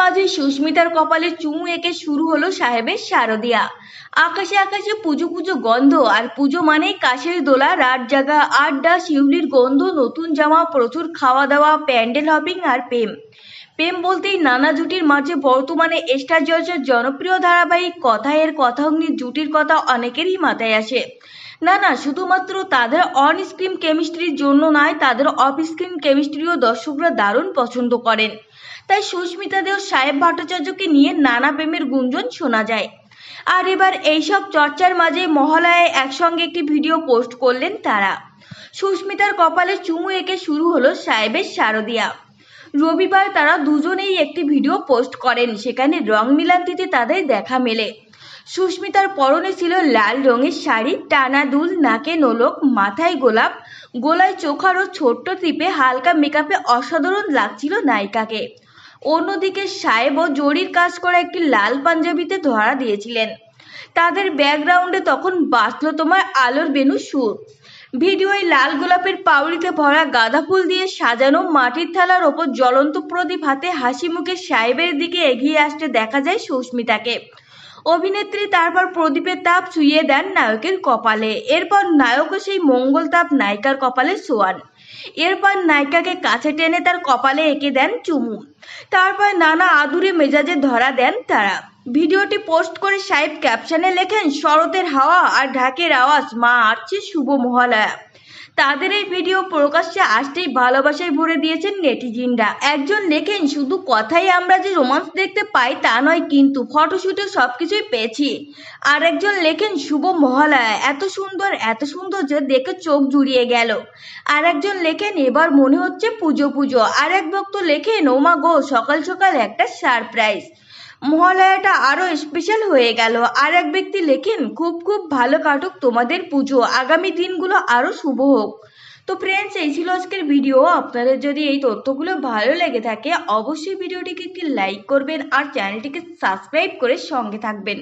মাঝে সুস্মিতার কপালে চুমু এঁকে শুরু হলো সাহেবের শারদিয়া। আকাশে আকাশে পুজো পুজো গন্ধ, আর পুজো মানেই কাশের দোলা, রাত জাগা, আড্ডা, শিউলির গন্ধ, নতুন জামা, প্রচুর খাওয়া দাওয়া প্যান্ডেল হপিং, আর প্রেম। প্রেম বলতেই নানা জুটির মাঝে বর্তমানে স্টার জলসের জনপ্রিয় ধারাবাহিক কথা এর কথা অগ্নি, জুটির কথা অনেকেরই মাথায় আসে। না না, শুধুমাত্র তাদের অন স্ক্রিন কেমিস্ট্রির জন্য নয়, তাদের অফ স্ক্রিন কেমিস্ট্রিও দর্শকরা দারুণ পছন্দ করেন। তাই সুস্মিতা দেও সাহেব ভট্টাচার্যকে নিয়ে নানা প্রেমের গুঞ্জন শোনা যায়। আর এবার এইসব চর্চার মাঝে মহালয়ায় একসঙ্গে একটি ভিডিও পোস্ট করলেন তারা। সুস্মিতার কপালে চুমু এঁকে শুরু হলো সাহেবের শারদিয়া। রবিবার তারা দুজনেই একটি ভিডিও পোস্ট করেন, সেখানে রং মিলান্তিতে তাদের দেখা মেলে। সুস্মিতার পরনে ছিল লাল রঙের শাড়ি, টানা দুল, নাকে নোলক, মাথায় গোলাপ, গোলায় চোখার ও ছোট্ট টিপে হালকা মেকআপে অসাধারণ লাগছিল নায়িকাকে। অন্যদিকে সাহেবও জরির কাজ করা একটি লাল পাঞ্জাবিতে ধরা দিয়েছিলেন। তাদের ব্যাকগ্রাউন্ডে তখন বাঁচল তোমার আলোর বেনু সুর। ভিডিওয় লাল গোলাপের পাউড়িতে ভরা গাঁদা ফুল দিয়ে সাজানো মাটির থালার ওপর জ্বলন্ত প্রদীপ হাতে হাসি মুখে সাহেবের দিকে এগিয়ে আসতে দেখা যায় সুস্মিতাকে। অভিনেত্রী তারপর প্রদীপের তাপ ছুঁয়ে দেন নায়কের কপালে। এরপর নায়কও সেই মঙ্গল তাপ নায়িকার কপালে ছোঁয়ান এরপর নায়িকাকে কাছে টেনে তার কপালে এঁকে দেন চুমু। তারপর নানা আদুরে মেজাজে ধরা দেন তারা। ভিডিওটি পোস্ট করে সাহেব ক্যাপশনে লেখেন, শরতের হাওয়া আর ঢাকের আওয়াজ, মা, আসছে শুভ মহালয়া। তাদের এই ভিডিও প্রকাশ্যে আসতেই ভালোবাসায় ভরে দিয়েছেন নেটিজিনরা। একজন লেখেন, শুধু কথাই আমরা যে রোমান্স দেখতে পাই তা নয়, কিন্তু ফটোশুটে সবকিছুই পেয়েছি। আর একজন লেখেন, শুভ মহালয়া, এত সুন্দর এত সুন্দর যে দেখে চোখ জুড়িয়ে গেল। আর একজন লেখেন, এবার মনে হচ্ছে পুজো পুজো। আর এক ভক্ত লেখেন, ওমা গো, সকাল সকাল একটা সারপ্রাইজ। মহালয়াটা আরও স্পেশাল হয়ে গেল। আর এক ব্যক্তি লেখেন, খুব খুব ভালো কাটুক তোমাদের পুজো, আগামী দিনগুলো আরও শুভ হোক। তো ফ্রেন্ডস এই ছিল আজকের ভিডিও আপনাদের যদি এই তথ্যগুলো ভালো লেগে থাকে, অবশ্যই ভিডিওটিকে একটি লাইক করবেন আর চ্যানেলটিকে সাবস্ক্রাইব করে সঙ্গে থাকবেন।